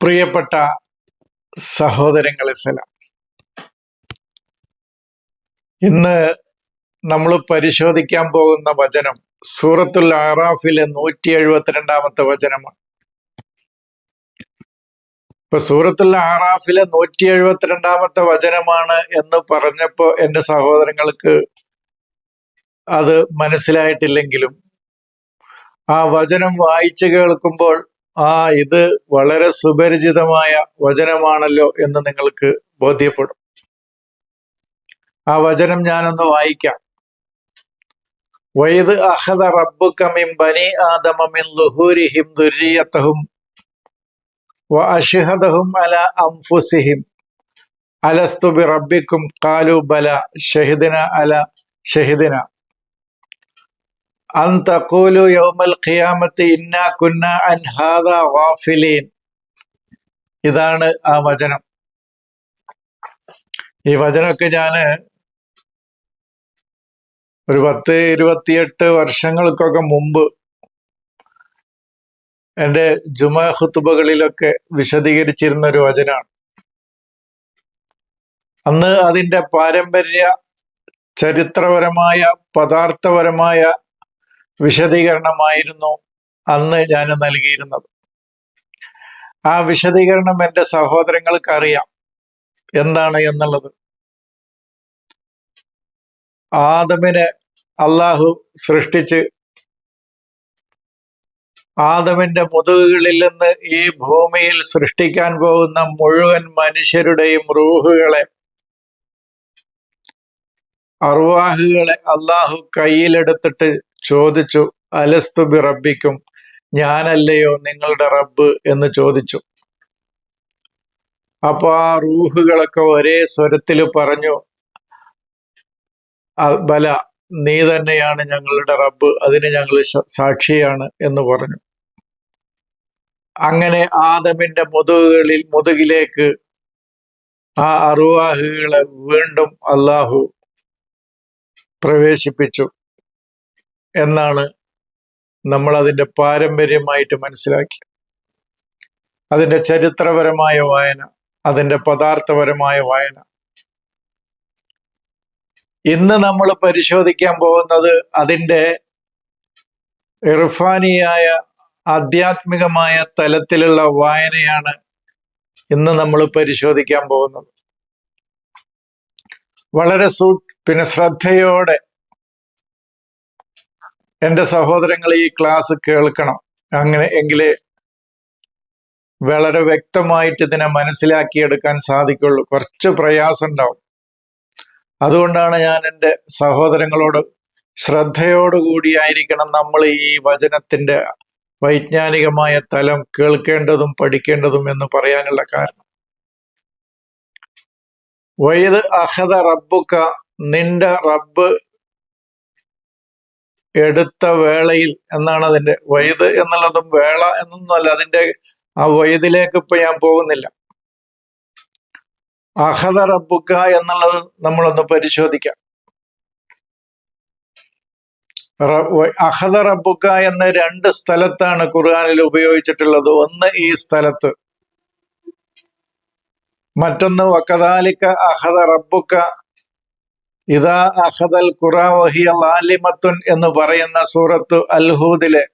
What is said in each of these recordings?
പ്രിയപ്പെട്ട സഹോദരങ്ങളെ സലാം. ഇന്ന് നമ്മൾ പരിശോധിക്കാൻ പോകുന്ന വചനം സൂറത്തുൽ ആറാഫിലെ നൂറ്റി എഴുപത്തിരണ്ടാമത്തെ വചനമാണ്. ഇപ്പൊ സൂറത്തുൽ ആറാഫിലെ നൂറ്റി എഴുപത്തിരണ്ടാമത്തെ വചനമാണ് എന്ന് പറഞ്ഞപ്പോ എന്റെ സഹോദരങ്ങൾക്ക് അത് മനസ്സിലായിട്ടില്ലെങ്കിലും ആ വചനം വായിച്ചു കേൾക്കുമ്പോൾ ആ ഇത് വളരെ സുപരിചിതമായ വചനമാണല്ലോ എന്ന് നിങ്ങൾക്ക് ബോധ്യപ്പെടും. ആ വചനം ഞാനൊന്ന് വായിക്കാം. വൈദ് അഹദ മിൻ ബനി ആദമമിൻ ലുഹൂരിഹിം ദുര്യത്തഹും വ അല അംഫുസിഹിം. അലസ്തു ബി റബ്ബിക്കും കാലു ബല ഷഹിദിന അല ഷഹിദിന. യൗമൽ അൻ ഇതാണ് ആ വചനം. ഈ വചനമൊക്കെ ഞാൻ ഒരു പത്ത് ഇരുപത്തിയെട്ട് വർഷങ്ങൾക്കൊക്കെ മുമ്പ് എന്റെ ജുമാ ഹുത്തുബകളിലൊക്കെ വിശദീകരിച്ചിരുന്ന ഒരു വചനമാണ്. അന്ന് അതിന്റെ പാരമ്പര്യ ചരിത്രപരമായ പദാർത്ഥപരമായ വിശദീകരണമായിരുന്നു അന്ന് ഞാൻ നൽകിയിരുന്നത്. ആ വിശദീകരണം എന്റെ സഹോദരങ്ങൾക്ക് അറിയാം എന്താണ് എന്നുള്ളത്. ആദമിനെ അള്ളാഹു സൃഷ്ടിച്ച് ആദമിന്റെ മുതുകുകളിൽ നിന്ന് ഈ ഭൂമിയിൽ സൃഷ്ടിക്കാൻ പോകുന്ന മുഴുവൻ മനുഷ്യരുടെയും റൂഹുകളെ അറുവാഹുകളെ അള്ളാഹു കയ്യിലെടുത്തിട്ട് ചോദിച്ചു അലസ്തു ബി റബ്ബിക്കും ഞാനല്ലയോ നിങ്ങളുടെ റബ്ബ്? എന്ന് ചോദിച്ചു. അപ്പൊ ആ റൂഹുകളൊക്കെ ഒരേ സ്വരത്തിൽ പറഞ്ഞു "അ- ബല നീ തന്നെയാണ് ഞങ്ങളുടെ റബ്ബ് അതിന് ഞങ്ങൾ സാക്ഷിയാണ് എന്ന് പറഞ്ഞു. അങ്ങനെ ആദമിന്റെ മുതുകുകളിൽ മുതുകിലേക്ക് ആ അറുവാഹുകളെ വീണ്ടും അള്ളാഹു പ്രവേശിപ്പിച്ചു. എന്നാണ് നമ്മൾ അതിന്റെ പാരമ്പര്യമായിട്ട് മനസ്സിലാക്കി അതിന്റെ ചരിത്രപരമായ വായന അതിന്റെ പദാർത്ഥപരമായ വായന. ഇന്ന് നമ്മൾ പരിശോധിക്കാൻ പോകുന്നത് അതിന്റെ ഇർഫാനിയായ ആധ്യാത്മികമായ തലത്തിലുള്ള വായനയാണ് ഇന്ന് നമ്മൾ പരിശോധിക്കാൻ പോകുന്നത്. വളരെ സൂ പിന്നെ ശ്രദ്ധയോടെ എന്റെ സഹോദരങ്ങൾ ഈ ക്ലാസ് കേൾക്കണം. അങ്ങനെ എങ്കിലേ വളരെ വ്യക്തമായിട്ട് ഇതിനെ മനസ്സിലാക്കിയെടുക്കാൻ സാധിക്കുള്ളൂ. കുറച്ച് പ്രയാസം ഉണ്ടാവും അതുകൊണ്ടാണ് ഞാൻ എന്റെ സഹോദരങ്ങളോട് ശ്രദ്ധയോടുകൂടിയായിരിക്കണം നമ്മൾ ഈ വചനത്തിന്റെ വൈജ്ഞാനികമായ തലം കേൾക്കേണ്ടതും പഠിക്കേണ്ടതും എന്ന് പറയാനുള്ള കാരണം. വൈദ് അഹദ റബ്ബുക്ക നിന്റെ റബ്ബ് എടുത്ത വേളയിൽ എന്നാണ് അതിന്റെ വൈദ് എന്നുള്ളതും വേള എന്നൊന്നുമല്ല അതിന്റെ ആ വൈദിലേക്ക് ഇപ്പൊ ഞാൻ പോകുന്നില്ല. അഹദ റബ്ബുക്ക എന്നുള്ളത് നമ്മളൊന്ന് പരിശോധിക്കാം. അഹദ റബ്ബുക്ക എന്ന രണ്ട് സ്ഥലത്താണ് ഖുർആാനിൽ ഉപയോഗിച്ചിട്ടുള്ളത്. ഒന്ന് ഈ സ്ഥലത്ത്. മറ്റൊന്ന് വക്കതാലിക്ക അഹദ റബ്ബുക്ക ഇതാ അഹദൽ ഖുറാവഹിയ ലാലിമത്തുൻ എന്ന് പറയുന്ന സൂറത്ത് അൽഹൂദിലെ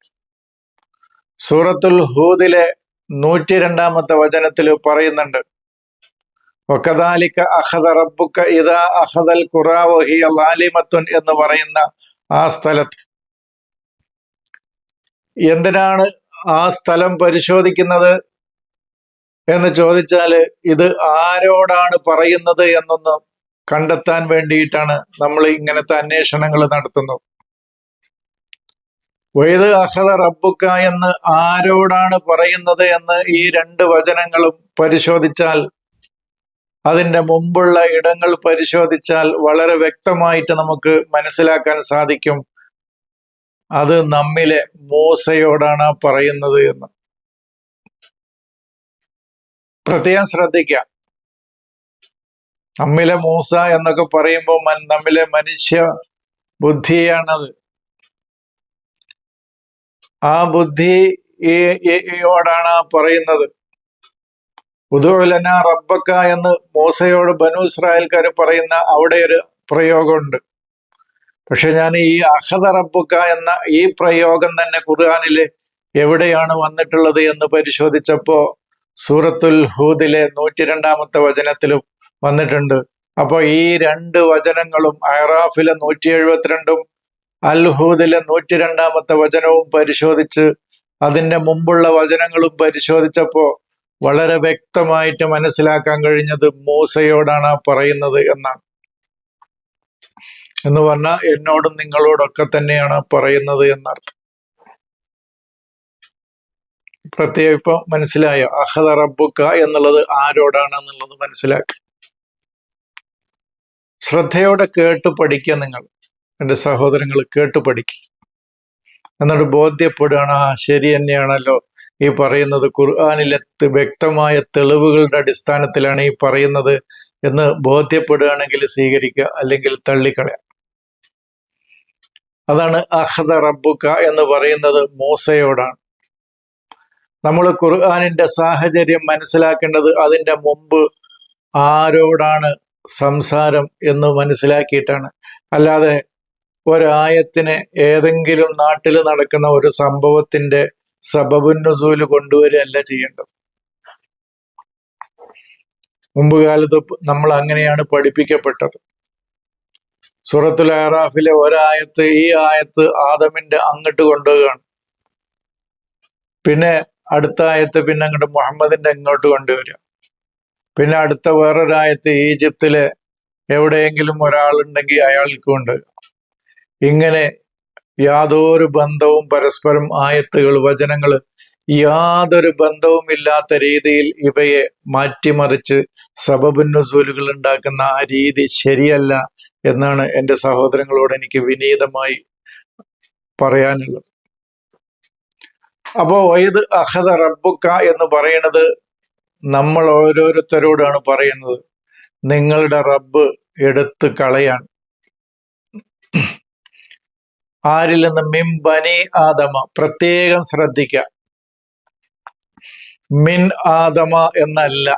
സൂറത്തുൽ ഹൂദിലെ നൂറ്റി രണ്ടാമത്തെ വചനത്തിൽ പറയുന്നുണ്ട്. ഒക്കദാലിക്ക അഹദ റബ്ബുക്ക ഇതാ അഹദൽ ഖുറാവഹിയ ലാലിമത്തുൻ എന്ന് പറയുന്ന ആ സ്ഥലത്ത്. എന്തിനാണ് ആ സ്ഥലം പരിശോധിക്കുന്നത് എന്ന് ചോദിച്ചാൽ ഇത് ആരോടാണ് പറയുന്നത് എന്നൊന്ന് കണ്ടെത്താൻ വേണ്ടിയിട്ടാണ് നമ്മൾ ഇങ്ങനത്തെ അന്വേഷണങ്ങൾ നടത്തുന്നത്. വൈദ് അഹദ റബ്ബുക്ക എന്ന് ആരോടാണ് പറയുന്നത് എന്ന് ഈ രണ്ട് വചനങ്ങളും പരിശോധിച്ചാൽ അതിന്റെ മുമ്പുള്ള ഇടങ്ങൾ പരിശോധിച്ചാൽ വളരെ വ്യക്തമായിട്ട് നമുക്ക് മനസ്സിലാക്കാൻ സാധിക്കും. അത് നമ്മിലെ മൂസയോടാണ് പറയുന്നത് എന്ന്. പ്രത്യേകം ശ്രദ്ധിക്കാം. നമ്മിലെ മൂസ എന്നൊക്കെ പറയുമ്പോൾ നമ്മിലെ മനുഷ്യ ബുദ്ധിയാണത്. ആ ബുദ്ധി യോടാണ് പറയുന്നത്. ഉദുലന റബ്ബക്ക എന്ന് മൂസയോട് ബനു ഇസ്രായേൽക്കാർ പറയുന്ന അവിടെ ഒരു പ്രയോഗമുണ്ട്. പക്ഷെ ഞാൻ ഈ അഹദ റബ്ബുക്ക എന്ന ഈ പ്രയോഗം തന്നെ ഖുർആാനിൽ എവിടെയാണ് വന്നിട്ടുള്ളത് എന്ന് പരിശോധിച്ചപ്പോ സൂറത്തുൽ ഹൂദിലെ നൂറ്റി രണ്ടാമത്തെ വചനത്തിലും വന്നിട്ടുണ്ട്. അപ്പോൾ ഈ രണ്ട് വചനങ്ങളും അഹ്റാഫിലെ നൂറ്റി എഴുപത്തിരണ്ടും അൽഹൂദിലെ നൂറ്റി രണ്ടാമത്തെ വചനവും പരിശോധിച്ച് അതിന്റെ മുമ്പുള്ള വചനങ്ങളും പരിശോധിച്ചപ്പോൾ വളരെ വ്യക്തമായിട്ട് മനസ്സിലാക്കാൻ കഴിഞ്ഞത് മൂസയോടാണ് പറയുന്നത് എന്നാണ്. എന്ന് പറഞ്ഞാൽ എന്നോടും നിങ്ങളോടൊക്കെ തന്നെയാണ് പറയുന്നത് എന്നർത്ഥം. പ്രത്യേകം ഇപ്പൊ മനസ്സിലായോ? അഹദ റബ്ബുക്ക എന്നുള്ളത് ആരോടാണ് എന്നുള്ളത് മനസ്സിലാക്കുക ശ്രദ്ധയോടെ കേട്ട് പഠിക്കുക നിങ്ങൾ. എന്റെ സഹോദരങ്ങൾ കേട്ട് പഠിക്കുക എന്നിട്ട് ബോധ്യപ്പെടുകയാണ് ആ ശരി തന്നെയാണല്ലോ ഈ പറയുന്നത്. ഖുർആാനിലെ വ്യക്തമായ തെളിവുകളുടെ അടിസ്ഥാനത്തിലാണ് ഈ പറയുന്നത് എന്ന് ബോധ്യപ്പെടുകയാണെങ്കിൽ സ്വീകരിക്കുക അല്ലെങ്കിൽ തള്ളിക്കളയാം. അതാണ് അഹദ റബ്ബുക്ക എന്ന് പറയുന്നത് മൂസയോടാണ്. നമ്മൾ ഖുർആാനിന്റെ സാഹചര്യം മനസ്സിലാക്കേണ്ടത് അതിന്റെ മുമ്പ് ആരോടാണ് സംസാരം എന്ന് മനസ്സിലാക്കിയിട്ടാണ്. അല്ലാതെ ഒരായത്തിന് ഏതെങ്കിലും നാട്ടിൽ നടക്കുന്ന ഒരു സംഭവത്തിന്റെ സബബുന്നുസൂൽ കൊണ്ടുവരികയല്ല ചെയ്യേണ്ടത്. മുമ്പ് കാലത്ത് നമ്മൾ അങ്ങനെയാണ് പഠിപ്പിക്കപ്പെട്ടത്. സൂറത്തുൽ അറാഫിലെ ഒരായത്ത് ഈ ആയത്ത് ആദമിന്റെ അങ്ങോട്ട് കൊണ്ടുപോവുകയാണ്. പിന്നെ അടുത്ത ആയത്ത് പിന്നെ അങ്ങോട്ട് മുഹമ്മദിന്റെ ഇങ്ങോട്ട് കൊണ്ടുവരിക. പിന്നെ അടുത്ത വേറൊരായത്ത് ഈജിപ്തിലെ എവിടെയെങ്കിലും ഒരാളുണ്ടെങ്കിൽ അയാൾക്കുണ്ട്. ഇങ്ങനെ യാതൊരു ബന്ധവും പരസ്പരം ആയത്തുകൾ വചനങ്ങൾ യാതൊരു ബന്ധവും ഇല്ലാത്ത രീതിയിൽ ഇവയെ മാറ്റിമറിച്ച് സബബുന്നുസൂലുകൾ ഉണ്ടാക്കുന്ന ആ രീതി ശരിയല്ല എന്നാണ് എന്റെ സഹോദരങ്ങളോട് എനിക്ക് വിനീതമായി പറയാനുള്ളത്. അപ്പോ വൈദ് അഹദ റബ്ബുക്ക എന്ന് പറയുന്നത് നമ്മൾ ഓരോരുത്തരോടാണ് പറയുന്നത്. നിങ്ങളുടെ റബ്ബ് എടുത്ത് കളയാണ്. ആരിൽ നിന്ന് മിൻ ബനി ആദമ പ്രത്യേകം ശ്രദ്ധിക്ക. മിൻ ആദമ എന്നല്ല.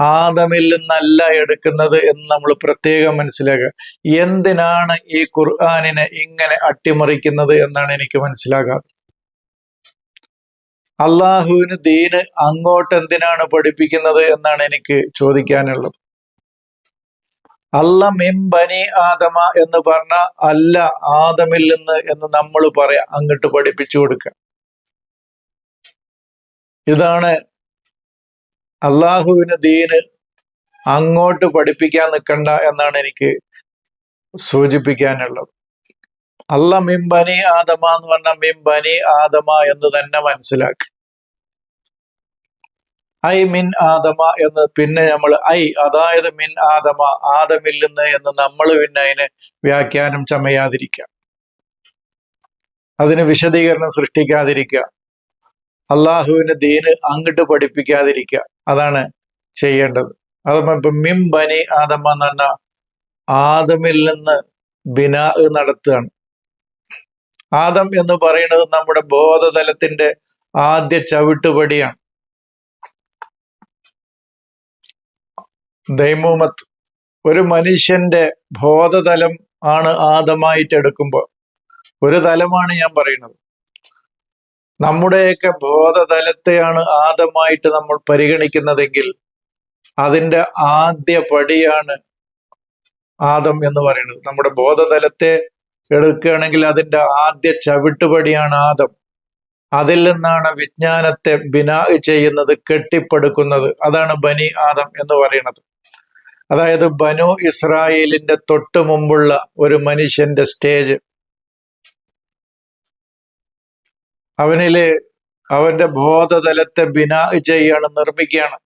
ആദമിൽ നിന്നല്ല എടുക്കുന്നത് എന്ന് നമ്മൾ പ്രത്യേകം മനസ്സിലാക്കുക. എന്തിനാണ് ഈ ഖുർആാനിനെ ഇങ്ങനെ അട്ടിമറിക്കുന്നത് എന്നാണ് എനിക്ക് മനസ്സിലാകാത്തത്. അള്ളാഹുവിന് ദീന് അങ്ങോട്ട് എന്തിനാണ് പഠിപ്പിക്കുന്നത് എന്നാണ് എനിക്ക് ചോദിക്കാനുള്ളത്. അല്ല മിംബനി ആദമ എന്ന് പറഞ്ഞ അല്ല ആദമിൽ നിന്ന് എന്ന് നമ്മൾ പറയാം അങ്ങോട്ട് പഠിപ്പിച്ചു കൊടുക്കുക ഇതാണ് അള്ളാഹുവിന് ദീന് അങ്ങോട്ട് പഠിപ്പിക്കാൻ നിൽക്കണ്ട എന്നാണ് എനിക്ക് സൂചിപ്പിക്കാനുള്ളത്. അല്ല മിംബനി ആദമ എന്ന് പറഞ്ഞ മിംബനി ആദമ എന്ന് തന്നെ മനസ്സിലാക്കി. ഐ മിൻ ആദമ എന്ന് പിന്നെ നമ്മൾ ഐ അതായത് മിൻ ആദമ ആദമിൽ നിന്ന് എന്ന് നമ്മൾ പിന്നെ അതിന് വ്യാഖ്യാനം ചമയാതിരിക്കാം അതിന് വിശദീകരണം സൃഷ്ടിക്കാതിരിക്കുക. അള്ളാഹുവിന് ദീന് അങ്ങോട്ട് പഠിപ്പിക്കാതിരിക്കുക. അതാണ് ചെയ്യേണ്ടത്. അതപ്പോ മിം ബനി ആദമ എന്ന് പറഞ്ഞ ആദമിൽ നിന്ന് ബിനാ നടത്തുകയാണ്. ആദം എന്ന് പറയുന്നത് നമ്മുടെ ബോധതലത്തിന്റെ ആദ്യ ചവിട്ടുപടിയാണ്. ദൈമൂമത്ത് ഒരു മനുഷ്യന്റെ ബോധതലം ആണ് ആദമായിട്ട് എടുക്കുമ്പോൾ. ഒരു തലമാണ് ഞാൻ പറയുന്നത്. നമ്മുടെയൊക്കെ ബോധതലത്തെയാണ് ആദമായിട്ട് നമ്മൾ പരിഗണിക്കുന്നതെങ്കിൽ അതിന്റെ ആദ്യ പടിയാണ് ആദം എന്ന് പറയുന്നത്. നമ്മുടെ ബോധതലത്തെ എടുക്കുകയാണെങ്കിൽ അതിന്റെ ആദ്യ ചവിട്ടുപടിയാണ് ആദം. അതിൽ നിന്നാണ് വിജ്ഞാനത്തെ ബിനാ ചെയ്യുന്നത് കെട്ടിപ്പടുക്കുന്നത്. അതാണ് ബനി ആദം എന്ന് പറയുന്നത്. അതായത് ബനു ഇസ്രായേലിന്റെ തൊട്ട് മുമ്പുള്ള ഒരു മനുഷ്യന്റെ സ്റ്റേജ്. അവനിൽ അവന്റെ ബോധതലത്തെ ബിനാ ചെയ്യാണ് നിർമ്മിക്കുകയാണ്.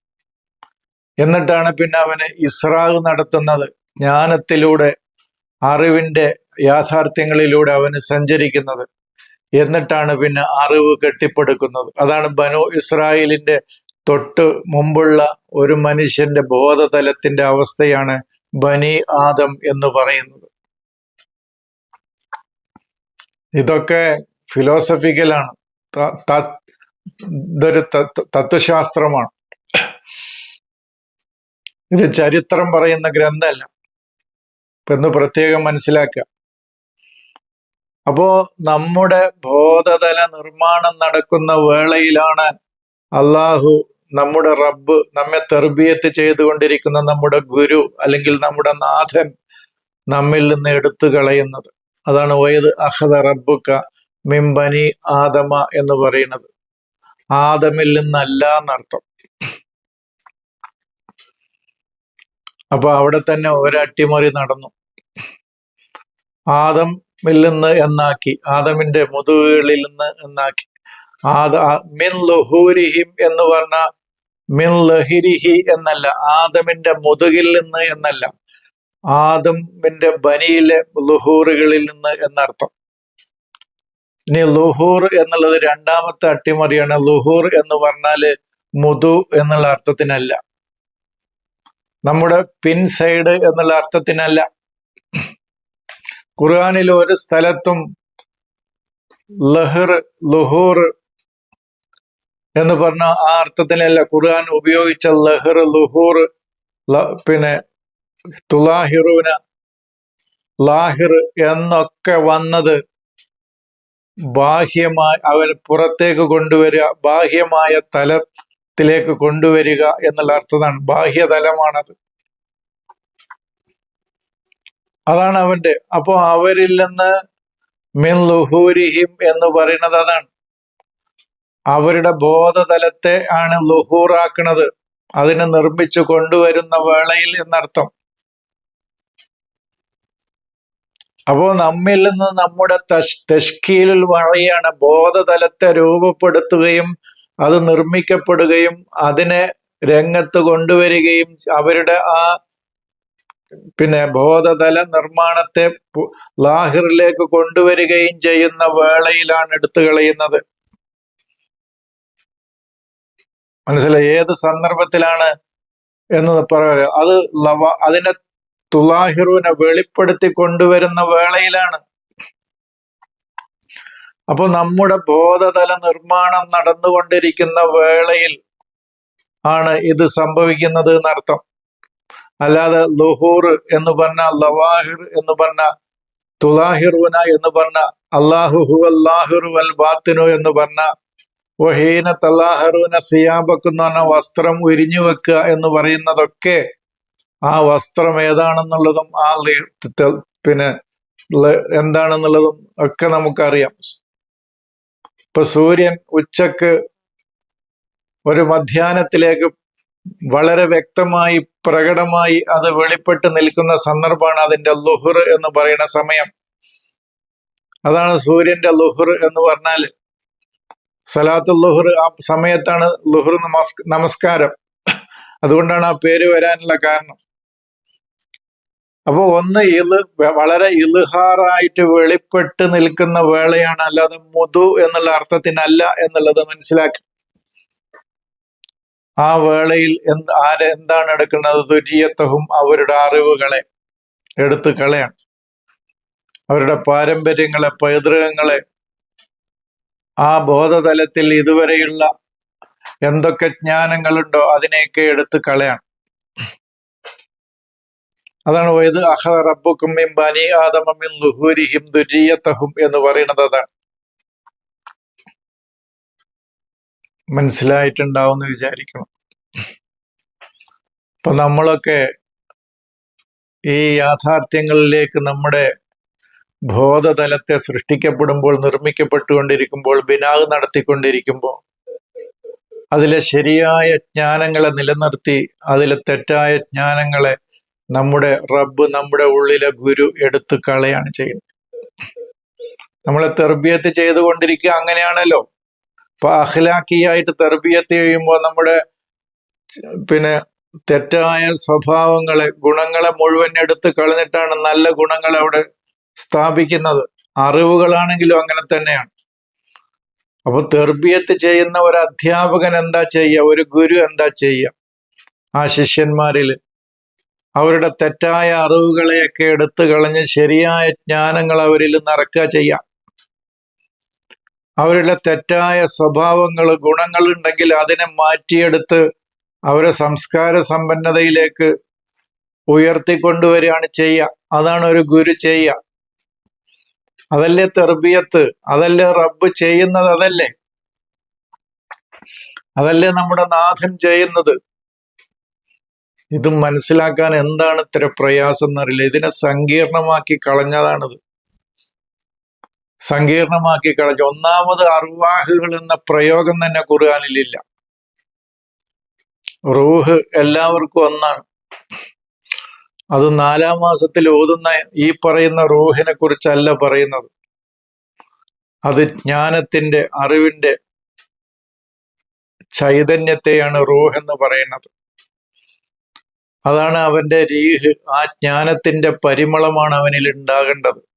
എന്നിട്ടാണ് പിന്നെ അവന് ഇസ്രാഗ് നടത്തുന്നത്. ജ്ഞാനത്തിലൂടെ അറിവിന്റെ യാഥാർത്ഥ്യങ്ങളിലൂടെ അവന് സഞ്ചരിക്കുന്നത്. എന്നിട്ടാണ് പിന്നെ അറിവ് കെട്ടിപ്പടുക്കുന്നത്. അതാണ് ബനു ഇസ്രായേലിന്റെ തൊട്ട് മുമ്പുള്ള ഒരു മനുഷ്യന്റെ ബോധതലത്തിന്റെ അവസ്ഥയാണ് ബനി ആദം എന്ന് പറയുന്നത്. ഇതൊക്കെ ഫിലോസഫിക്കലാണ്. ഇതൊരു തത്വശാസ്ത്രമാണ്. ഇത് ചരിത്രം പറയുന്ന ഗ്രന്ഥമല്ല. ഇപ്പൊ എന്ന് പ്രത്യേകം മനസ്സിലാക്കുക. അപ്പോ നമ്മുടെ ബോധതല നിർമ്മാണം നടക്കുന്ന വേളയിലാണ് അള്ളാഹു നമ്മുടെ റബ്ബ് നമ്മെ തെർബിയത്ത് ചെയ്തുകൊണ്ടിരിക്കുന്ന നമ്മുടെ ഗുരു അല്ലെങ്കിൽ നമ്മുടെ നാഥൻ നമ്മിൽ നിന്ന് എടുത്തു കളയുന്നത്. അതാണ് വയത് അഹദ റബ്ബുക്ക മിംബനി ആദമ എന്ന് പറയുന്നത്. ആദമിൽ നിന്നല്ല എന്നർത്ഥം. അപ്പൊ അവിടെ തന്നെ ഒരട്ടിമറി നടന്നു. ആദമിൽ നിന്ന് എന്നാക്കി ആദമിന്റെ മുതുകുകളിൽ നിന്ന് എന്നാക്കി. ആദ മിൻ ലുഹൂരിഹിം എന്ന് പറഞ്ഞ മിൻ ലഹിരിഹി എന്നല്ല ആദമിന്റെ മുതുകിൽ നിന്ന് എന്നല്ല. ആദമിന്റെ ബനിയിലെ ലുഹൂറുകളിൽ നിന്ന് എന്നർത്ഥം. ഇനി ലുഹൂർ എന്നുള്ളത് രണ്ടാമത്തെ അട്ടിമറിയാണ്. ലുഹൂർ എന്ന് പറഞ്ഞാൽ മുതു എന്നുള്ള അർത്ഥത്തിനല്ല. നമ്മുടെ പിൻ സൈഡ് എന്നുള്ള അർത്ഥത്തിനല്ല. ഖുർആാനിൽ ഒരു സ്ഥലത്തും ലഹർ ലുഹൂർ എന്ന് പറഞ്ഞ ആ അർത്ഥത്തിനല്ല ഖുർആൻ ഉപയോഗിച്ച ലഹർ ലുഹൂർ പിന്നെ തുലാഹിറൂന ലാഹിർ എന്നൊക്കെ വന്നത് ബാഹ്യമായി അവർ പുറത്തേക്ക് കൊണ്ടുവരിക ബാഹ്യമായ തലത്തിലേക്ക് കൊണ്ടുവരിക എന്നുള്ള അർത്ഥമാണ് ബാഹ്യതലമാണത് അതാണ് അവന്റെ. അപ്പോ അവരിൽ നിന്ന് മിൻ ലുഹൂരിഹിം എന്ന് പറയുന്നത് അതാണ്. അവരുടെ ബോധതലത്തെ ആണ് ലുഹൂറാക്കുന്നത് അതിനെ നിർമ്മിച്ചു കൊണ്ടുവരുന്ന വേളയിൽ എന്നർത്ഥം. അപ്പോ നമ്മിൽ നിന്ന് നമ്മുടെ തഷ് തഷ്കീലിൽ വഴിയാണ് ബോധതലത്തെ രൂപപ്പെടുത്തുകയും അത് നിർമ്മിക്കപ്പെടുകയും അതിനെ രംഗത്ത് കൊണ്ടുവരികയും അവരുടെ ആ പിന്നെ ബോധതല നിർമ്മാണത്തെ ലാഹിറിലേക്ക് കൊണ്ടുവരികയും ചെയ്യുന്ന വേളയിലാണ് എടുത്തു കളയുന്നത്. മനസ്സിലായി? ഏത് സന്ദർഭത്തിലാണ് എന്ന് പറയാ. അത് ലവ അതിനെ തുലാഹിറുവിനെ വെളിപ്പെടുത്തി കൊണ്ടുവരുന്ന വേളയിലാണ്. അപ്പൊ നമ്മുടെ ബോധതല നിർമ്മാണം നടന്നുകൊണ്ടിരിക്കുന്ന വേളയിൽ ആണ് ഇത് സംഭവിക്കുന്നത് എന്നർത്ഥം. അല്ലാതെ ലുഹൂർ എന്ന് പറഞ്ഞ ലവാഹിർ എന്ന് പറഞ്ഞ തുലാഹിറുന എന്ന് പറഞ്ഞ അള്ളാഹുഹു അല്ലാഹിറു അൽ ബാത്തിനു എന്ന് പറഞ്ഞ വഹീന തല്ലാഹറുന സിയാബക്കുന്ന പറഞ്ഞ വസ്ത്രം ഉരിഞ്ഞു വെക്കുക എന്ന് പറയുന്നതൊക്കെ ആ വസ്ത്രം ഏതാണെന്നുള്ളതും ആ പിന്നെ എന്താണെന്നുള്ളതും ഒക്കെ നമുക്കറിയാം. ഇപ്പൊ സൂര്യൻ ഉച്ചയ്ക്ക് ഒരു മധ്യാഹ്നത്തിലേക്ക് വളരെ വ്യക്തമായി പ്രകടമായി അത് വെളിപ്പെട്ട് നിൽക്കുന്ന സന്ദർഭമാണ് അതിന്റെ ലുഹുർ എന്ന് പറയുന്ന സമയം. അതാണ് സൂര്യന്റെ ലുഹുർ എന്ന് പറഞ്ഞാൽ സലാത്തു ലുഹുർ ആ സമയത്താണ് ലുഹുർ നമസ്കാരം. അതുകൊണ്ടാണ് ആ പേര് വരാനുള്ള കാരണം. അപ്പോൾ ഒന്ന് ഇൽ വളരെ ഇലുഹാറായിട്ട് വെളിപ്പെട്ട് നിൽക്കുന്ന വേളയാണ് അല്ലാതെ മുതു എന്നുള്ള അർത്ഥത്തിനല്ല എന്നുള്ളത് മനസ്സിലാക്കി. ആ വേളയിൽ എന്ത് ആരെ എന്താണ് എടുക്കുന്നത്? തുര്യത്വവും അവരുടെ അറിവുകളെ എടുത്തു കളയാണ്. അവരുടെ പാരമ്പര്യങ്ങളെ പൈതൃകങ്ങളെ ആ ബോധതലത്തിൽ ഇതുവരെയുള്ള എന്തൊക്കെ ജ്ഞാനങ്ങളുണ്ടോ അതിനെയൊക്കെ എടുത്ത് കളയാണ്. അതാണ് വൈദ് അഹ റബ്ബുക്കും ബനി ആദമമിൻ ലുഹൂരിഹിം ദുരീയത്തഹും എന്ന് പറയുന്നത് അതാണ്. മനസ്സിലായിട്ടുണ്ടാവും വിചാരിക്കണം. അപ്പൊ നമ്മളൊക്കെ ഈ യാഥാർത്ഥ്യങ്ങളിലേക്ക് നമ്മുടെ ബോധതലത്തെ സൃഷ്ടിക്കപ്പെടുമ്പോൾ നിർമ്മിക്കപ്പെട്ടുകൊണ്ടിരിക്കുമ്പോൾ ബിനാഗ് നടത്തിക്കൊണ്ടിരിക്കുമ്പോൾ അതിലെ ശരിയായ ജ്ഞാനങ്ങളെ നിലനിർത്തി അതിലെ തെറ്റായ ജ്ഞാനങ്ങളെ നമ്മുടെ റബ്ബ് നമ്മുടെ ഉള്ളിലെ ഗുരു എടുത്തു കളയാണ് ചെയ്യുന്നത്. നമ്മളെ തെർബിയത്ത് ചെയ്തുകൊണ്ടിരിക്കുക അങ്ങനെയാണല്ലോ. ഇപ്പൊ അഖ്ലാക്കിയായിട്ട് തെർബിയത്ത് ചെയ്യുമ്പോൾ നമ്മുടെ പിന്നെ തെറ്റായ സ്വഭാവങ്ങളെ ഗുണങ്ങളെ മുഴുവൻ എടുത്ത് കളഞ്ഞിട്ടാണ് നല്ല ഗുണങ്ങൾ അവിടെ സ്ഥാപിക്കുന്നത്. അറിവുകളാണെങ്കിലും അങ്ങനെ തന്നെയാണ്. അപ്പൊ തെർബിയത്ത് ചെയ്യുന്ന ഒരു അധ്യാപകൻ എന്താ ചെയ്യുക? ഒരു ഗുരു എന്താ ചെയ്യുക? ആ ശിഷ്യന്മാരിൽ അവരുടെ തെറ്റായ അറിവുകളെയൊക്കെ എടുത്തു കളഞ്ഞ് ശരിയായ ജ്ഞാനങ്ങൾ അവരിൽ നിറക്കുക ചെയ്യാം അവരുടെ തെറ്റായ സ്വഭാവങ്ങൾ ഗുണങ്ങൾ ഉണ്ടെങ്കിൽ അതിനെ മാറ്റിയെടുത്ത് അവരെ സംസ്കാര സമ്പന്നതയിലേക്ക് ഉയർത്തിക്കൊണ്ടുവരികയാണ് ചെയ്യുക. അതാണ് ഒരു ഗുരു ചെയ്യുക. അതല്ലേ തെർബിയത്ത്? അതല്ലേ റബ്ബ് ചെയ്യുന്നത്? അതല്ലേ? അതല്ലേ നമ്മുടെ നാഥൻ ചെയ്യുന്നത്? ഇത് മനസ്സിലാക്കാൻ എന്താണ് ഇത്ര പ്രയാസം എന്നറിയില്ല. ഇതിനെ സങ്കീർണമാക്കി കളഞ്ഞതാണിത്. സങ്കീർണമാക്കി കളഞ്ഞു ഒന്നാമത് അറുവാഹുകൾ എന്ന പ്രയോഗം തന്നെ ഖുർആാനിലില്ല. റൂഹ് എല്ലാവർക്കും ഒന്നാണ്. അത് നാലാം മാസത്തിൽ ഓതുന്ന ഈ പറയുന്ന റൂഹിനെ കുറിച്ചല്ല പറയുന്നത്. അത് ജ്ഞാനത്തിന്റെ അറിവിന്റെ ചൈതന്യത്തെയാണ് റൂഹ് എന്ന് പറയുന്നത്. അതാണ് അവന്റെ രീഹ്. ആ ജ്ഞാനത്തിന്റെ പരിമളമാണ് അവനിൽ ഉണ്ടാകേണ്ടത്.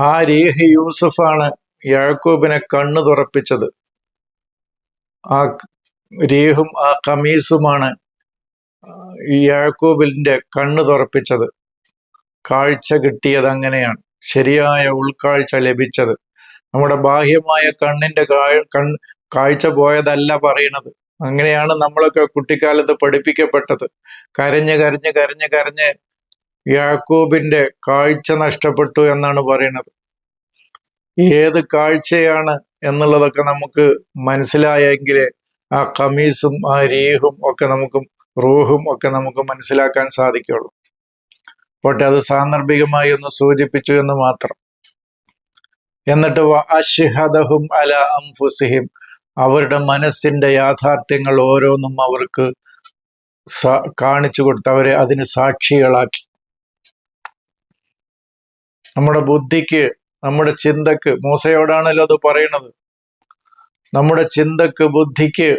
ആ രേഹ് യൂസഫാണ് യാക്കോബിനെ കണ്ണു തുറപ്പിച്ചത്. ആ രേഹും ആ കമീസുമാണ് യാക്കോബിന്റെ കണ്ണു തുറപ്പിച്ചത്. കാഴ്ച കിട്ടിയത് അങ്ങനെയാണ്. ശരിയായ ഉൾക്കാഴ്ച ലഭിച്ചത്. നമ്മുടെ ബാഹ്യമായ കണ്ണിന്റെ കൺ കാഴ്ച പോയതല്ല പറയണത്. അങ്ങനെയാണ് നമ്മളൊക്കെ കുട്ടിക്കാലത്ത് പഠിപ്പിക്കപ്പെട്ടത്. കരഞ്ഞ് കരഞ്ഞ് കരഞ്ഞ് കരഞ്ഞ് യാക്കൂബിന്റെ കാഴ്ച നഷ്ടപ്പെട്ടു എന്നാണ് പറയുന്നത്. ഏത് കാഴ്ചയാണ് എന്നുള്ളതൊക്കെ നമുക്ക് മനസ്സിലായെങ്കിൽ ആ കമീസും ആ രീഹും ഒക്കെ നമുക്ക് റൂഹും ഒക്കെ നമുക്ക് മനസ്സിലാക്കാൻ സാധിക്കുള്ളൂ. പോട്ടെ അത് സാന്ദർഭികമായി ഒന്ന് സൂചിപ്പിച്ചു എന്ന് മാത്രം. എന്നിട്ട് അഷിഹദഹും അല അംഫുസിഹിം അവരുടെ മനസ്സിന്റെ യാഥാർത്ഥ്യങ്ങൾ ഓരോന്നും അവർക്ക് കാണിച്ചു കൊടുത്ത് അവരെ അതിന് സാക്ഷികളാക്കി. നമ്മുടെ ബുദ്ധിക്ക് നമ്മുടെ ചിന്തക്ക് മൂസയോടാണല്ലോ അത് പറയണത്. നമ്മുടെ ചിന്തക്ക് ബുദ്ധിക്ക്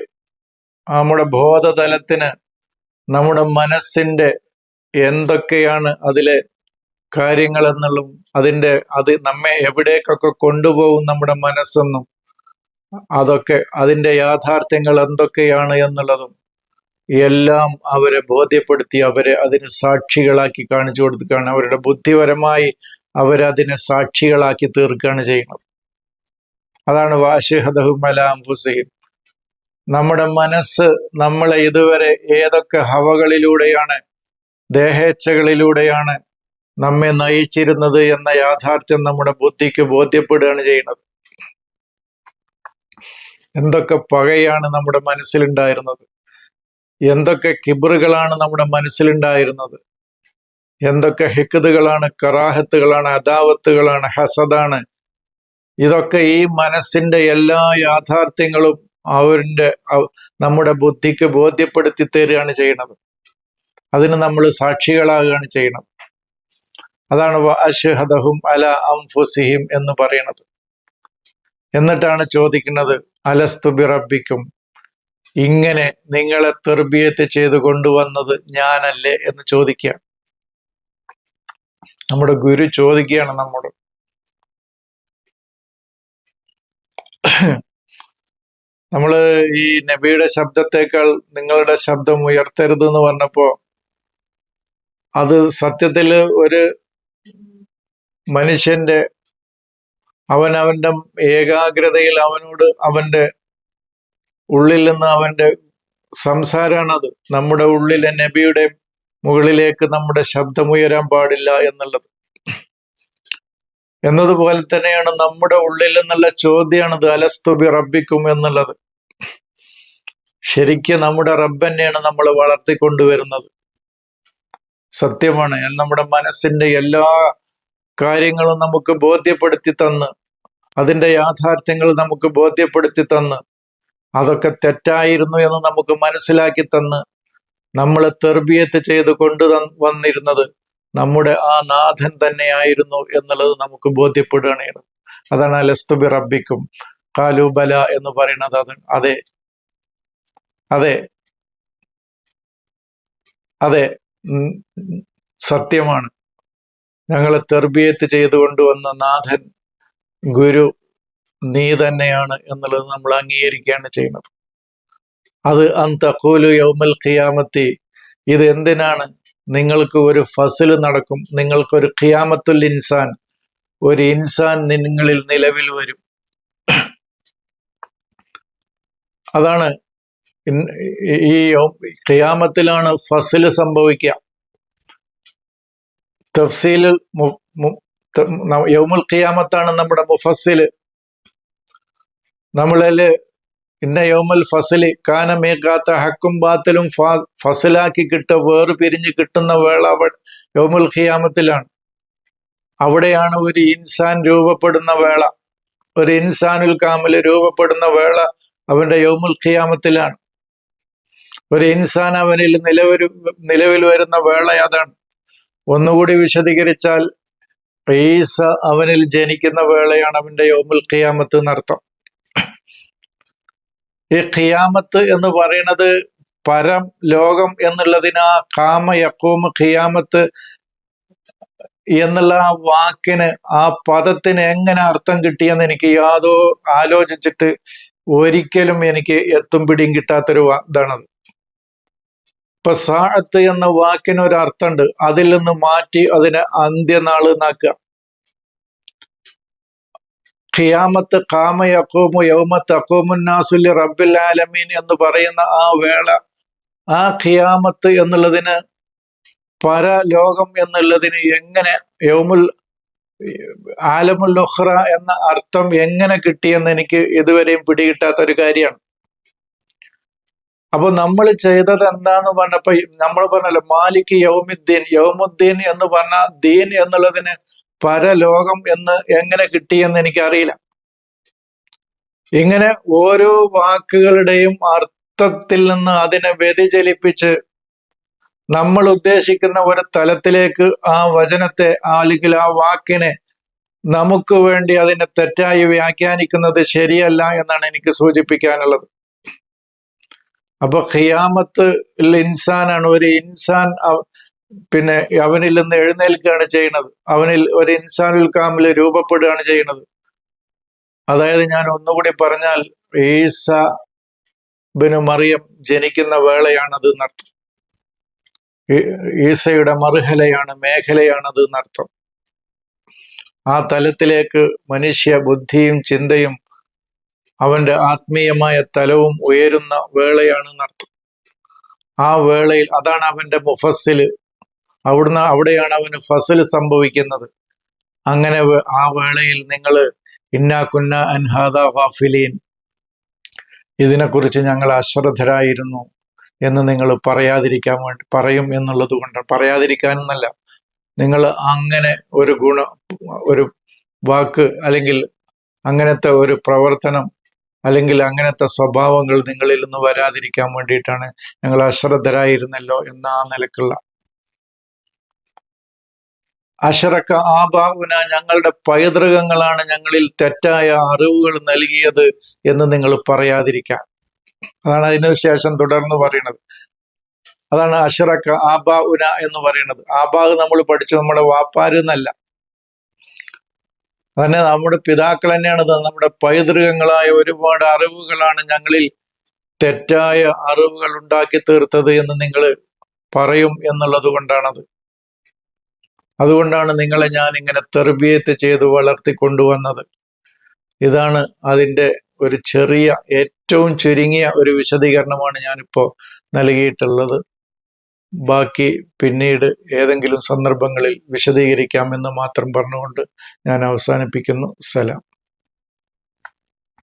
നമ്മുടെ ബോധതലത്തിന് നമ്മുടെ മനസ്സിന്റെ എന്തൊക്കെയാണ് അതിലെ കാര്യങ്ങളെന്നുള്ളതും അതിന്റെ അത് നമ്മെ എവിടേക്കൊക്കെ കൊണ്ടുപോകും നമ്മുടെ മനസ്സെന്നും അതൊക്കെ അതിന്റെ യാഥാർത്ഥ്യങ്ങൾ എന്തൊക്കെയാണ് എന്നുള്ളതും എല്ലാം അവരെ ബോധ്യപ്പെടുത്തി അവരെ അതിന് സാക്ഷികളാക്കി കാണിച്ചു കൊടുക്കുകയാണ്. അവരുടെ ബുദ്ധിപരമായി അവരതിനെ സാക്ഷികളാക്കി തീർക്കുകയാണ് ചെയ്യുന്നത്. അതാണ് വാശിഹദഹുമലാം ഹുസൈൻ നമ്മുടെ മനസ്സ് നമ്മളെ ഇതുവരെ ഏതൊക്കെ ഹവകളിലൂടെയാണ് ദേഹേച്ഛകളിലൂടെയാണ് നമ്മെ നയിച്ചിരുന്നത് എന്ന യാഥാർത്ഥ്യം നമ്മുടെ ബുദ്ധിക്ക് ബോധ്യപ്പെടുകയാണ് ചെയ്യുന്നത്. എന്തൊക്കെ പകയാണ് നമ്മുടെ മനസ്സിലുണ്ടായിരുന്നത്? എന്തൊക്കെ കിബറുകളാണ് നമ്മുടെ മനസ്സിലുണ്ടായിരുന്നത്? എന്തൊക്കെ ഹിക്കതുകളാണ് കറാഹത്തുകളാണ് അദാവത്തുകളാണ് ഹസദാണ്. ഇതൊക്കെ ഈ മനസ്സിന്റെ എല്ലാ യാഥാർത്ഥ്യങ്ങളും അവരുടെ നമ്മുടെ ബുദ്ധിക്ക് ബോധ്യപ്പെടുത്തി തരികയാണ് ചെയ്യുന്നത്. അതിന് നമ്മൾ സാക്ഷികളാകുകയാണ് ചെയ്യണം അതാണ് അഷഹദഹും അല അംഫുസിഹിം എന്ന് പറയുന്നത്. എന്നിട്ടാണ് ചോദിക്കുന്നത് അലസ്തുബി റബ്ബിക്കും ഇങ്ങനെ നിങ്ങളെ തെർബിയത്ത് ചെയ്ത് കൊണ്ടുവന്നത് ഞാനല്ലേ എന്ന് ചോദിക്കുക. നമ്മുടെ ഗുരു ചോദിക്കുകയാണ് നമ്മോട്. നമ്മൾ ഈ നബിയുടെ ശബ്ദത്തെക്കാൾ നിങ്ങളുടെ ശബ്ദം ഉയർത്തരുത് എന്ന് പറഞ്ഞപ്പോ അത് സത്യത്തിൽ ഒരു മനുഷ്യന്റെ അവൻ അവന്റെ ഏകാഗ്രതയിൽ അവനോട് അവന്റെ ഉള്ളിൽ നിന്ന് അവന്റെ സംസാരമാണത് നമ്മുടെ ഉള്ളിലെ നബിയുടെ മുകളിലേക്ക് നമ്മുടെ ശബ്ദമുയരാൻ പാടില്ല എന്നുള്ളത്. എന്നതുപോലെ തന്നെയാണ് നമ്മുടെ ഉള്ളിൽ നിന്നുള്ള ചോദ്യമാണത് അലസ്തുബി റബ്ബിക്കും എന്നുള്ളത്. ശരിക്കും നമ്മുടെ റബ്ബ് തന്നെയാണ് നമ്മൾ വളർത്തിക്കൊണ്ടുവരുന്നത്. സത്യമാണ്. നമ്മുടെ മനസ്സിന്റെ എല്ലാ കാര്യങ്ങളും നമുക്ക് ബോധ്യപ്പെടുത്തി തന്ന് അതിന്റെ യാഥാർത്ഥ്യങ്ങൾ നമുക്ക് ബോധ്യപ്പെടുത്തി തന്ന് അതൊക്കെ തെറ്റായിരുന്നു എന്ന് നമുക്ക് മനസ്സിലാക്കി തന്ന് നമ്മളെ തെർബിയത്ത് ചെയ്ത് കൊണ്ടു വന്നിരുന്നത് നമ്മുടെ ആ നാഥൻ തന്നെയായിരുന്നു എന്നുള്ളത് നമുക്ക് ബോധ്യപ്പെടുകയാണ്. അതാണ് അലസ്തുബി റബ്ബിക്കും കാലുബല എന്ന് പറയുന്നത് അത്. അതെ. അതെ. അതെ. സത്യമാണ്. ഞങ്ങളെ തെർബിയത്ത് ചെയ്തുകൊണ്ട് വന്ന നാഥൻ ഗുരു നീ തന്നെയാണ് എന്നുള്ളത് നമ്മൾ അംഗീകരിക്കുകയാണ് ചെയ്യുന്നത്. അത് അന്തഖൂലു യൗമൽ ഖിയാമത്തി. ഇത് എന്തിനാണ്? നിങ്ങൾക്ക് ഒരു ഫസിൽ നടക്കും. നിങ്ങൾക്കൊരു ഖിയാമത്തുൽ ഇൻസാൻ. ഒരു ഇൻസാൻ നിങ്ങളിൽ നിലവിൽ വരും. അതാണ് ഈ ഖിയാമത്തിലാണ് ഫസൽ സംഭവിക്കുക. തഫ്സീലിൽ യൗമുൽ ഖിയാമത്താണ് നമ്മുടെ മുഫസ്സിൽ നമ്മളിൽ ഇന്ന യോമൽ ഫസൽ കാനമേക്കാത്ത ഹക്കും ബാത്തലും ഫസലാക്കി കിട്ട വേറു പിരിഞ്ഞ് കിട്ടുന്ന വേള യൗമുൽ ഖിയാമത്തിലാണ്. അവിടെയാണ് ഒരു ഇൻസാൻ രൂപപ്പെടുന്ന വേള. ഒരു ഇൻസാനുൽ കാമിൽ രൂപപ്പെടുന്ന വേള അവന്റെ യോമുൽ ഖിയാമത്തിലാണ്. ഒരു ഇൻസാൻ അവനിൽ നിലവിൽ നിലവിൽ വരുന്ന വേള അതാണ്. ഒന്നുകൂടി വിശദീകരിച്ചാൽ ഈസ അവനിൽ ജനിക്കുന്ന വേളയാണ് അവന്റെ യോമുൽ ഖിയാമത്ത് എന്നർത്ഥം. ഈ ഖിയാമത്ത് എന്ന് പറയുന്നത് പരം ലോകം എന്നുള്ളതിനാ കാമ യക്കൂമ് ഖിയാമത്ത് എന്നുള്ള ആ വാക്കിന് ആ പദത്തിന് എങ്ങനെ അർത്ഥം കിട്ടിയെന്ന് എനിക്ക് യാതോ ആലോചിച്ചിട്ട് ഒരിക്കലും എനിക്ക് എത്തും പിടിയും കിട്ടാത്തൊരു ഇതാണത്. ഇപ്പൊ സാഴത്ത് എന്ന വാക്കിനൊരർത്ഥമുണ്ട് അതിൽ നിന്ന് മാറ്റി അതിനെ അന്ത്യനാൾ എന്നാക്കുക. ഖിയാമത്ത് കാമ യക്കൂമു യൗമത്ത് അക്കോമുന്നാസുല്ലി റബ്ബിൽ ആലമീൻ എന്ന് പറയുന്ന ആ വേള ആ ഖിയാമത്ത് എന്നുള്ളതിന് പരലോകം എന്നുള്ളതിന് എങ്ങനെ യൗമുൽ ആലമുൽ ലുഹ്റ എന്ന അർത്ഥം എങ്ങനെ കിട്ടിയെന്ന് എനിക്ക് ഇതുവരെയും പിടികിട്ടാത്ത ഒരു കാര്യമാണ്. അപ്പൊ നമ്മൾ ചെയ്തത് എന്താന്ന് പറഞ്ഞപ്പോ നമ്മൾ പറഞ്ഞല്ലോ മാലിക് യൗമുദ്ദീൻ യൗമുദ്ദീൻ എന്ന് പറഞ്ഞ ദീൻ എന്നുള്ളതിന് പരലോകം എന്ന് എങ്ങനെ കിട്ടിയെന്ന് എനിക്കറിയില്ല. ഇങ്ങനെ ഓരോ വാക്കുകളുടെയും അർത്ഥത്തിൽ നിന്ന് അതിനെ വ്യതിചലിപ്പിച്ച് നമ്മൾ ഉദ്ദേശിക്കുന്ന ഒരു തലത്തിലേക്ക് ആ വചനത്തെ അല്ലെങ്കിൽ ആ വാക്കിനെ നമുക്ക് വേണ്ടി അതിനെ തെറ്റായി വ്യാഖ്യാനിക്കുന്നത് ശരിയല്ല എന്നാണ് എനിക്ക് സൂചിപ്പിക്കാനുള്ളത്. അപ്പൊ ഖിയാമത്ത് ഇൻസാനാണ്. ഒരു ഇൻസാൻ പിന്നെ അവനിൽ നിന്ന് എഴുന്നേൽക്കുകയാണ് ചെയ്യുന്നത്. അവനിൽ ഒരു ഇൻസാനുൽ കാമിൽ രൂപപ്പെടുകയാണ് ചെയ്യുന്നത്. അതായത് ഞാൻ ഒന്നുകൂടി പറഞ്ഞാൽ ഈസ ബിനു മറിയം ജനിക്കുന്ന വേളയാണത് എന്നർത്ഥം ഈസയുടെ മറുഹലയാണ് മേഖലയാണത് എന്നർത്ഥം ആ തലത്തിലേക്ക് മനുഷ്യ ബുദ്ധിയും ചിന്തയും അവന്റെ ആത്മീയമായ തലവും ഉയരുന്ന വേളയാണ് നർത്തം. ആ വേളയിൽ അതാണ് അവന്റെ മുഫസ്സിൽ അവിടുന്ന് അവിടെയാണ് അവന് ഫസൽ സംഭവിക്കുന്നത്. അങ്ങനെ ആ വേളയിൽ നിങ്ങൾ ഇന്നാ കുന്ന അൻഹാദ വാഫിലീൻ ഇതിനെക്കുറിച്ച് ഞങ്ങൾ അശ്രദ്ധരായിരുന്നു എന്ന് നിങ്ങൾ പറയാതിരിക്കാൻ വേണ്ടി പറയും എന്നുള്ളത് കൊണ്ട് പറയാതിരിക്കാനെന്നല്ല. നിങ്ങൾ അങ്ങനെ ഒരു ഗുണ ഒരു വാക്ക് അല്ലെങ്കിൽ അങ്ങനത്തെ ഒരു പ്രവർത്തനം അല്ലെങ്കിൽ അങ്ങനത്തെ സ്വഭാവങ്ങൾ നിങ്ങളിൽ നിന്ന് വരാതിരിക്കാൻ വേണ്ടിയിട്ടാണ് ഞങ്ങൾ അശ്രദ്ധരായിരുന്നല്ലോ എന്ന ആ നിലക്കുള്ള അഷറക്ക ആബാവുന ഞങ്ങളുടെ പൈതൃകങ്ങളാണ് ഞങ്ങളിൽ തെറ്റായ അറിവുകൾ നൽകിയത് എന്ന് നിങ്ങൾ പറയാതിരിക്കാം അതാണ് അതിനുശേഷം തുടർന്ന് പറയുന്നത്. അതാണ് അഷറക്ക ആബാഉന എന്ന് പറയുന്നത്. ആബാഹ് നമ്മൾ പഠിച്ചു നമ്മുടെ വാപ്പാരെന്നല്ല അതന്നെ നമ്മുടെ പിതാക്കൾ തന്നെയാണ് നമ്മുടെ പൈതൃകങ്ങളായ ഒരുപാട് അറിവുകളാണ് ഞങ്ങളിൽ തെറ്റായ അറിവുകൾ ഉണ്ടാക്കി തീർത്തത് എന്ന് നിങ്ങൾ പറയും എന്നുള്ളത് കൊണ്ടാണത്. അതുകൊണ്ടാണ് നിങ്ങളെ ഞാൻ ഇങ്ങനെ തെർബിയത്ത് ചെയ്ത് വളർത്തി കൊണ്ടുവന്നത്. ഇതാണ് അതിന്റെ ഒരു ചെറിയ ഏറ്റവും ചുരുങ്ങിയ ഒരു വിശദീകരണമാണ് ഞാനിപ്പോൾ നൽകിയിട്ടുള്ളത്. ബാക്കി പിന്നീട് ഏതെങ്കിലും സന്ദർഭങ്ങളിൽ വിശദീകരിക്കാമെന്ന് മാത്രം പറഞ്ഞുകൊണ്ട് ഞാൻ അവസാനിപ്പിക്കുന്നു. സലാം.